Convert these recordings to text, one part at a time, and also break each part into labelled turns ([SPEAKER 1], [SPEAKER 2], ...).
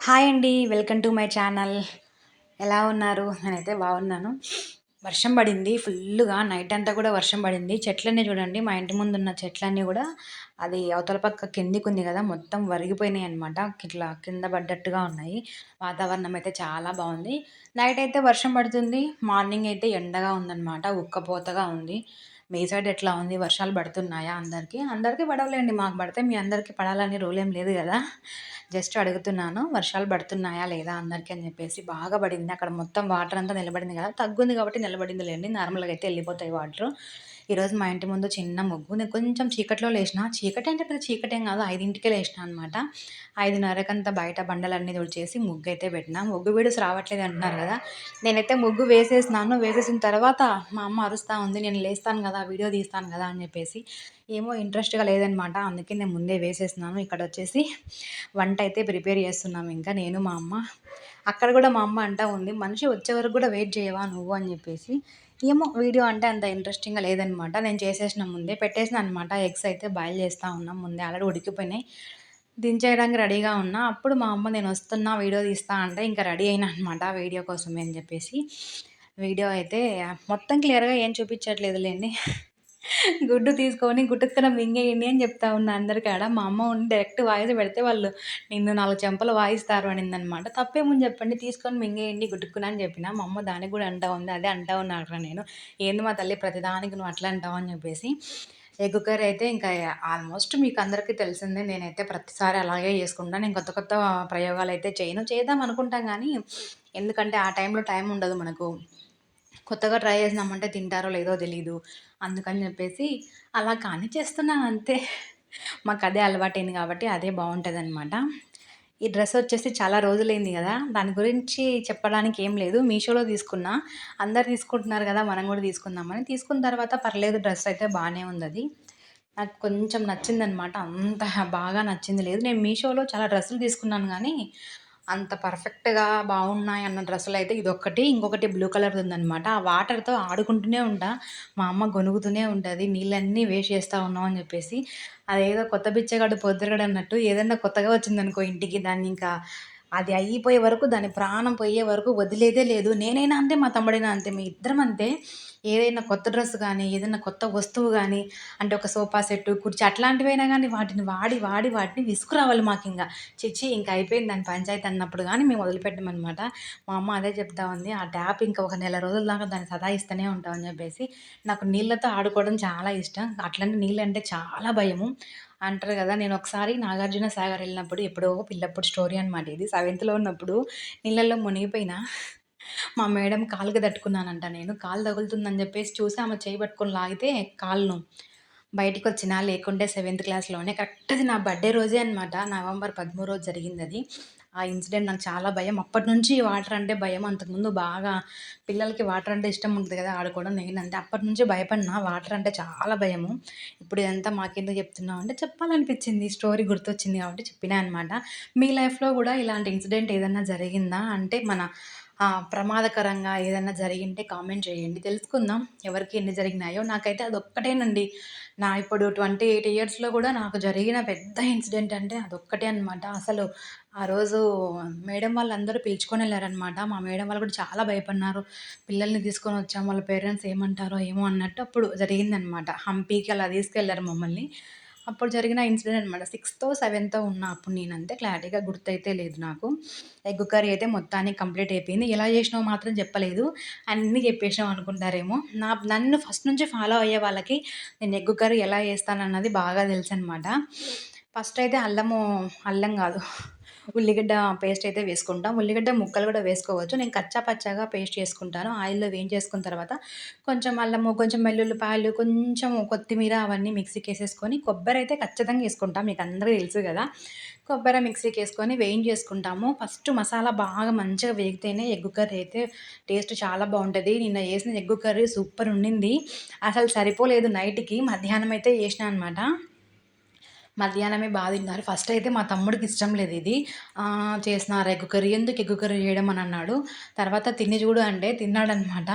[SPEAKER 1] Hi అండి welcome to my channel. ఎలా ఉన్నారు? నేనైతే బాగున్నాను. వర్షం పడింది ఫుల్గా నైట్ అంతా కూడా వర్షం పడింది. చెట్లన్నీ చూడండి మా ఇంటి ముందు ఉన్న చెట్లన్నీ కూడా అది అవతల పక్క కిందికి ఉంది కదా మొత్తం వరిగిపోయినాయి అనమాట ఇట్లా కింద పడ్డట్టుగా ఉన్నాయి. వాతావరణం అయితే చాలా బాగుంది. నైట్ అయితే వర్షం పడుతుంది. మార్నింగ్ అయితే ఎండగా ఉందన్నమాట ఉక్కపోతగా ఉంది. మీ సైడ్ ఎట్లా ఉంది? వర్షాలు పడుతున్నాయా అందరికీ? అందరికీ పడవలేండి. మాకు పడితే మీ అందరికీ పడాలని రూల్ ఏం లేదు కదా. జస్ట్ అడుగుతున్నాను వర్షాలు పడుతున్నాయా లేదా అందరికీ అని చెప్పేసి బాగా పడింది. అక్కడ మొత్తం వాటర్ అంతా నిలబడింది కదా. తగ్గుంది కాబట్టి నిలబడింది లేండి. నార్మల్గా అయితే వెళ్ళిపోతాయి వాటర్. ఈరోజు మా ఇంటి ముందు చిన్న ముగ్గు. నేను కొంచెం చీకట్లో లేచిన చీకటి అంటే పెద్ద చీకటి ఏం కాదు ఐదింటికే లేచిన అనమాట ఐదున్నరకంతా బయట బండలన్నీ తుడిచేసి ముగ్గు అయితే పెట్టినా. ముగ్గు వీడియోస్ రావట్లేదు అంటున్నారు కదా. నేనైతే ముగ్గు వేసేసినాను. వేసేసిన తర్వాత మా అమ్మ అరుస్తూ ఉంది నేను లేస్తాను కదా వీడియో తీస్తాను కదా అని చెప్పేసి. ఏమో ఇంట్రెస్ట్గా లేదనమాట అందుకే నేను ముందే వేసేసినాను. ఇక్కడ వచ్చేసి వంట అయితే ప్రిపేర్ చేస్తున్నాము ఇంకా నేను మా అమ్మ. అక్కడ కూడా మా అమ్మ అంటా ఉంది మనిషి వచ్చే వరకు కూడా వెయిట్ చేయవా నువ్వు? అని చెప్పేసి. ఏమో వీడియో అంటే అంత ఇంట్రెస్టింగ్గా లేదనమాట. నేను చేసేసిన ముందే పెట్టేసిన అనమాట. ఎగ్స్ అయితే బాయిల్ చేస్తూ ఉన్నాం ముందే ఆల్రెడీ ఉడికిపోయినాయి. దించేయడానికి రెడీగా ఉన్నా. అప్పుడు మా అమ్మ నేను వస్తున్నా వీడియో తీస్తా అంటే ఇంకా రెడీ అయినా అనమాట వీడియో కోసమే అని చెప్పేసి. వీడియో అయితే మొత్తం క్లియర్గా ఏం చూపించట్లేదులేండి. గుడ్డు తీసుకొని గుట్టుక్కన మింగేయండి అని చెప్తా ఉన్నా అందరికాడ మా అమ్మ ఉండి డైరెక్ట్ వాయిస్ పెడితే వాళ్ళు నిన్ను నాలుగు చెంపలు వాయిస్తారు అనిందనమాట. తప్పేముంది చెప్పండి తీసుకొని మింగేయండి గుట్టుక్కున అని చెప్పిన. మా అమ్మ దానికి కూడా అంటా ఉంది అదే అంటా ఉన్నాడు నేను. ఏంది మా తల్లి ప్రతిదానికి నువ్వు అట్లా అంటావు అని చెప్పేసి ఎగ్ కర్రీ అయితే ఇంకా ఆల్మోస్ట్ మీకు అందరికీ తెలిసిందే. నేనైతే ప్రతిసారి అలాగే చేసుకుంటాను. నేను కొత్త కొత్త ప్రయోగాలు అయితే చేయను. చేద్దాం అనుకుంటాం కానీ ఎందుకంటే ఆ టైంలో టైం ఉండదు మనకు. కొత్తగా ట్రై చేసినామంటే తింటారో లేదో తెలీదు. అందుకని చెప్పేసి అలా కానీ చేస్తున్నాను అంతే. మాకు అదే అలవాటైంది కాబట్టి అదే బాగుంటుంది అనమాట ఈ డ్రెస్ వచ్చేసి చాలా రోజులైంది కదా దాని గురించి చెప్పడానికి ఏం లేదు. మీషోలో తీసుకున్నా. అందరు తీసుకుంటున్నారు కదా మనం కూడా తీసుకుందామని. తీసుకున్న తర్వాత పర్లేదు డ్రెస్ అయితే బాగానే ఉంది అది నాకు కొంచెం నచ్చిందనమాట అంత బాగా నచ్చింది లేదు. నేను మీషోలో చాలా డ్రెస్సులు తీసుకున్నాను కానీ అంత పర్ఫెక్ట్గా బాగున్నాయి అన్న డ్రెస్సులు అయితే ఇదొక్కటి. ఇంకొకటి బ్లూ కలర్ది ఉందనమాట ఆ వాటర్తో ఆడుకుంటూనే ఉంటా. మా అమ్మ గొనుగుతూనే ఉంటుంది. నీళ్ళన్నీ వేస్ట్ చేస్తూ ఉన్నాం అని చెప్పేసి. అదేదో కొత్త బిచ్చగాడు పొద్దురుగడు అన్నట్టు ఏదైనా కొత్తగా వచ్చిందనుకో ఇంటికి దాన్ని ఇంకా అది అయిపోయే వరకు దాని ప్రాణం పోయే వరకు వదిలేదే లేదు. నేనైనా అంతే మా తమ్ముడైనా అంతే మీ ఇద్దరం అంతే. ఏదైనా కొత్త డ్రెస్ కానీ ఏదైనా కొత్త వస్తువు కానీ అంటే ఒక సోఫా సెట్ కుర్చీ అట్లాంటివైనా కానీ వాటిని వాడి వాడి వాటిని విసుకురావాలి మాకు ఇంకా చిచ్చి ఇంకా అయిపోయింది దాని పంచాయతీ అన్నప్పుడు కానీ మేము వదిలిపెట్టమన్నమాట. మా అమ్మ అదే చెప్తా ఉంది ఆ ట్యాప్ ఇంకా ఒక నెల రోజుల దాకా దాన్ని సదాయిస్తూనే ఉంటామని చెప్పేసి. నాకు నీళ్ళతో ఆడుకోవడం చాలా ఇష్టం. అట్లాంటి నీళ్ళు అంటే చాలా భయము. అంటారు కదా నేను ఒకసారి నాగార్జున సాగర్ వెళ్ళినప్పుడు ఎప్పుడో పిల్లప్పుడు స్టోరీ అనమాట ఇది. సెవెంత్లో ఉన్నప్పుడు నీళ్ళల్లో మునిగిపోయినా మా మేడం కాలుకి తట్టుకున్నానంట. నేను కాలు తగులుతుందని చెప్పేసి చూసి ఆమె చేయి పట్టుకొని లాగితే కాలును బయటికి వచ్చిన లేకుంటే సెవెంత్ క్లాస్లోనే. కరెక్ట్ అది నా బర్త్డే రోజే అనమాట నవంబర్ పదమూడు రోజు జరిగింది అది. ఆ ఇన్సిడెంట్ నాకు చాలా భయం. అప్పటి నుంచి వాటర్ అంటే భయం. అంతకుముందు బాగా పిల్లలకి వాటర్ అంటే ఇష్టం ఉంటుంది కదా ఆడుకోవడం నేను అంతే అప్పటి నుంచి భయపడినా వాటర్ అంటే చాలా భయము. ఇప్పుడు ఇదంతా మాకెందుకు చెప్తున్నావు అంటే చెప్పాలనిపించింది. స్టోరీ గుర్తొచ్చింది కాబట్టి చెప్పినా అనమాట మీ లైఫ్లో కూడా ఇలాంటి ఇన్సిడెంట్ ఏదైనా జరిగిందా? అంటే మన ప్రమాదకరంగా ఏదైనా జరిగింటే కామెంట్ చేయండి. తెలుసుకుందాం ఎవరికి ఎన్ని జరిగినాయో. నాకైతే అదొక్కటేనండి. నా ఇప్పుడు ట్వంటీ ఎయిట్ ఇయర్స్లో కూడా నాకు జరిగిన పెద్ద ఇన్సిడెంట్ అంటే అదొక్కటే అనమాట అసలు ఆ రోజు మేడం వాళ్ళందరూ పిలుచుకొని వెళ్ళారనమాట మా మేడం వాళ్ళు కూడా చాలా భయపడినారు. పిల్లల్ని తీసుకొని వచ్చాం. వాళ్ళ పేరెంట్స్ ఏమంటారో ఏమో అన్నట్టు అప్పుడు జరిగిందనమాట హంపీకి అలా తీసుకెళ్ళారు మమ్మల్ని. అప్పుడు జరిగిన ఇన్సిడెంట్ అనమాట సిక్స్తో సెవెన్తో ఉన్న అప్పుడు నేను అంతే క్లారిటీగా గుర్తయితే లేదు నాకు. ఎగ్ కర్రీ అయితే మొత్తానికి కంప్లీట్ అయిపోయింది. ఎలా చేసినావు మాత్రం చెప్పలేదు. అన్నీ చెప్పేసినావు అనుకుంటారేమో. నా నన్ను ఫస్ట్ నుంచి ఫాలో అయ్యే వాళ్ళకి నేను ఎగ్ కర్రీ ఎలా చేస్తానన్నది బాగా తెలుసు అనమాట ఫస్ట్ అయితే అల్లము అల్లం కాదు. ఉల్లిగడ్డ పేస్ట్ అయితే వేసుకుంటాం. ఉల్లిగడ్డ ముక్కలు కూడా వేసుకోవచ్చు. నేను కచ్చా పచ్చాగా పేస్ట్ చేసుకుంటాను. ఆయిల్లో వేయించేసుకున్న తర్వాత కొంచెం అల్లము కొంచెం వెల్లుల్లిపాయలు కొంచెం కొత్తిమీర అవన్నీ మిక్సీకి వేసేసుకొని కొబ్బరి అయితే ఖచ్చితంగా వేసుకుంటాం. మీకు అందరికీ తెలుసు కదా. కొబ్బరి మిక్సీకి వేసుకొని వేయించేసుకుంటాము ఫస్ట్ మసాలా బాగా మంచిగా వేగితేనే ఎగ్గు కర్రీ అయితే టేస్ట్ చాలా బాగుంటుంది. నిన్న వేసిన ఎగ్గు కర్రీ సూపర్ ఉండింది. అసలు సరిపోలేదు నైట్కి. మధ్యాహ్నం అయితే వేసిన అనమాట మధ్యాహ్నమే బాగా తిన్నారు ఫస్ట్ అయితే మా తమ్ముడికి ఇష్టం లేదు ఇది. చేసినారు ఎగ్గు కర్రీ ఎందుకు ఎగ్గు కర్రీ చేయడం అని అన్నాడు. తర్వాత తిని చూడు అంటే తిన్నాడనమాట.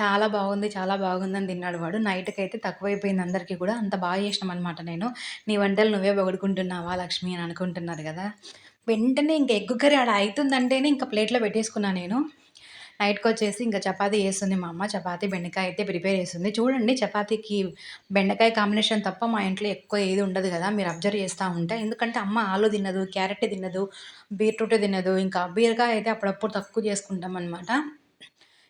[SPEAKER 1] చాలా బాగుంది చాలా బాగుందని తిన్నాడు వాడు. నైట్కి అయితే తక్కువైపోయింది అందరికీ కూడా. అంత బాగా చేసినాం అనమాట నేను. నీ వంటలు నువ్వే పొగడుకుంటున్నావా లక్ష్మి అని అనుకుంటున్నారు కదా. వెంటనే ఇంక ఎగ్గు కర్రీ ఆడ అవుతుందంటేనే ఇంక ప్లేట్‌లో పెట్టేసుకున్నా నేను. నైట్కి వచ్చేసి ఇంకా చపాతీ వేస్తుంది మా అమ్మ. చపాతీ, బెండకాయ అయితే ప్రిపేర్ చేస్తుంది. చూడండి చపాతీకి బెండకాయ కాంబినేషన్ తప్ప మా ఇంట్లో ఎక్కువ ఏది ఉండదు కదా! మీరు అబ్జర్వ్ చేస్తూ ఉంటే. ఎందుకంటే అమ్మ ఆలు తినదు, క్యారెట్ తినదు, బీట్రూట్ తినదు. ఇంకా బీరకాయ అయితే అప్పుడప్పుడు తక్కువ చేసుకుంటాం అనమాట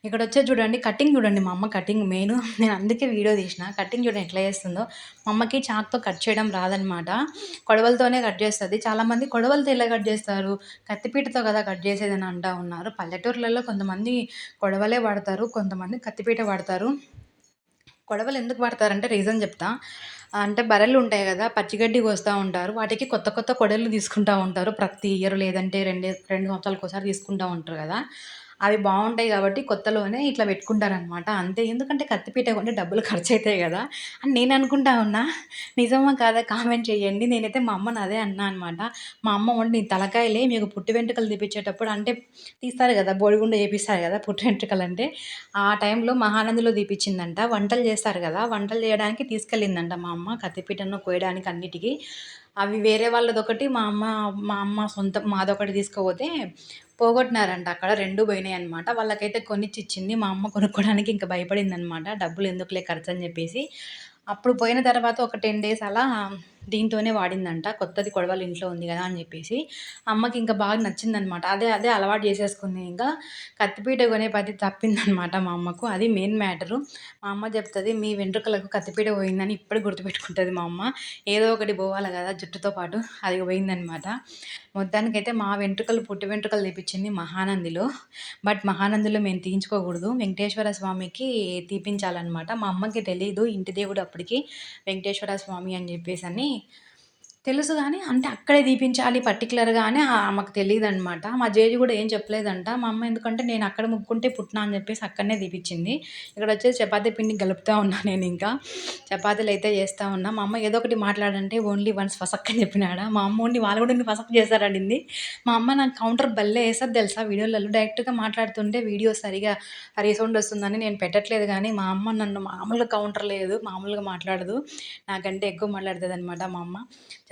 [SPEAKER 1] ఇక్కడ వచ్చే చూడండి కటింగ్ చూడండి మా అమ్మ కటింగ్ మెయిన్ నేను అందుకే వీడియో తీసిన. కటింగ్ చూడండి ఎట్లా చేస్తుందో. మా అమ్మకి చాక్తో కట్ చేయడం రాదనమాట. కొడవలతోనే కట్ చేస్తుంది చాలామంది కొడవలతో ఎలా కట్ చేస్తారు? కత్తిపీటతో కదా కట్ చేసేదని అంటా ఉన్నారు. పల్లెటూర్లలో కొంతమంది కొడవలే వాడతారు. కొంతమంది కత్తిపీట వాడతారు. కొడవలు ఎందుకు వాడతారంటే రీజన్ చెప్తా. అంటే బర్రెలు ఉంటాయి కదా! పచ్చిగడ్డి కోస్తూ ఉంటారు. వాటికి కొత్త కొత్త కొడలు తీసుకుంటూ ఉంటారు. ప్రతి ఇయర్ లేదంటే రెండు రెండు సంవత్సరాలకు ఒకసారి తీసుకుంటూ ఉంటారు కదా! అవి బాగుంటాయి కాబట్టి కొత్తలోనే ఇట్లా పెట్టుకుంటారనమాట. అంతే. ఎందుకంటే కత్తిపీట కొంటే డబ్బులు ఖర్చు అవుతాయి కదా! అని నేను అనుకుంటా ఉన్నా. నిజమా కాదా కామెంట్ చేయండి. నేనైతే మా అమ్మని అదే అన్నా అనమాట. మా అమ్మ వండి నీ తలకాయలే మీకు పుట్టి వెంట్రుకలు తీపిచ్చేటప్పుడు" అంటే తీస్తారు కదా! బోడిగుండ చేపిస్తారు కదా! పుట్టి వెంట్రుకలంటే. ఆ టైంలో మహానందిలో తీపించిందంట వంటలు చేస్తారు కదా! వంటలు చేయడానికి తీసుకెళ్ళిందంట మా అమ్మ కత్తిపీటను కోయడానికి అన్నిటికీ అవి వేరే వాళ్ళదొకటి మా అమ్మ మా అమ్మ సొంత మాదొకటి తీసుకపోతే పోగొట్టినారంట అక్కడ. రెండు పోయినాయి అనమాట వాళ్ళకైతే కొనిచ్చి ఇచ్చింది. మా అమ్మ కొనుక్కోవడానికి ఇంక భయపడిందనమాట. డబ్బులు ఎందుకులే ఖర్చు అని చెప్పేసి. అప్పుడు పోయిన తర్వాత ఒక 10 డేస్ అలా దీంతోనే వాడిందంట. కొత్తది కొడవలి ఇంట్లో ఉంది కదా అని చెప్పేసి. అమ్మకి ఇంకా బాగా నచ్చిందనమాట. అదే అదే అలవాటు చేసేసుకుంది ఇంకా. కత్తిపీట కొనే పది తప్పిందనమాట మా అమ్మకు. అది మెయిన్ మ్యాటరు. మా అమ్మ చెప్తుంది మీ వెంట్రుకలకు కత్తిపీట పోయిందని ఇప్పుడు గుర్తుపెట్టుకుంటుంది మా అమ్మ. ఏదో ఒకటి పోవాలి కదా జుట్టుతో పాటు. అది పోయిందనమాట. మొత్తానికైతే మా వెంట్రుకలు పుట్టి వెంట్రుకలు తెప్పించింది మహానందిలో. బట్ మహానందిలో మేము తీయించుకోకూడదు. వెంకటేశ్వర స్వామికి తీపించాలన్నమాట మా అమ్మకి తెలియదు ఇంటి దేవుడు అప్పటికి వెంకటేశ్వర స్వామి అని చెప్పేసి అని me. తెలుసు కానీ అంటే అక్కడే తీపించాలి పర్టికులర్గా అని ఆమెకు అనమాట మా జేజి కూడా ఏం చెప్పలేదంట. మా అమ్మ ఎందుకంటే నేను అక్కడ ముక్కుంటే పుట్టినా అని చెప్పేసి అక్కడనే దీపించింది ఇక్కడ వచ్చేసి చపాతీ పిండి గలుపుతా ఉన్నా నేను ఇంకా చపాతీలు అయితే చేస్తా ఉన్నా. మా అమ్మ ఏదో ఒకటి మాట్లాడంటే ఓన్లీ వన్స్ ఫసక్ అని చెప్పినాడ. మా అమ్మ ఓన్లీ వాళ్ళు కూడా ఫసక్ చేశారడింది మా అమ్మ నాకు కౌంటర్ భలే ఏస్తది తెలుసా వీడియోలలో. డైరెక్ట్‌గా మాట్లాడుతుంటే వీడియో సరిగా రీసౌండ్ వస్తుందని నేను పెట్టట్లేదు కానీ మా అమ్మ నన్ను మామూలుగా కౌంటర్ లేదు. మామూలుగా మాట్లాడదు. నాకంటే ఎక్కువ మాట్లాడుతదనమాట మా అమ్మ.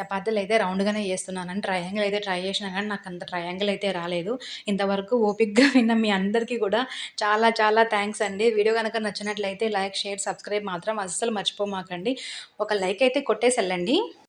[SPEAKER 1] చపాతీలైతే రౌండ్‌గానే చేస్తున్నాను. ట్రయాంగిల్ అయితే ట్రై చేసినా కానీ నాకు అంత ట్రయాంగిల్ అయితే రాలేదు. ఇంతవరకు ఓపిక్గా విన్న మీ అందరికీ కూడా చాలా చాలా థ్యాంక్స్ అండి. వీడియో గనక నచ్చినట్లయితే లైక్, షేర్, సబ్స్క్రైబ్ మాత్రం అస్సలు మర్చిపోమాకండి. ఒక లైక్ అయితే కొట్టేసి వెళ్ళండి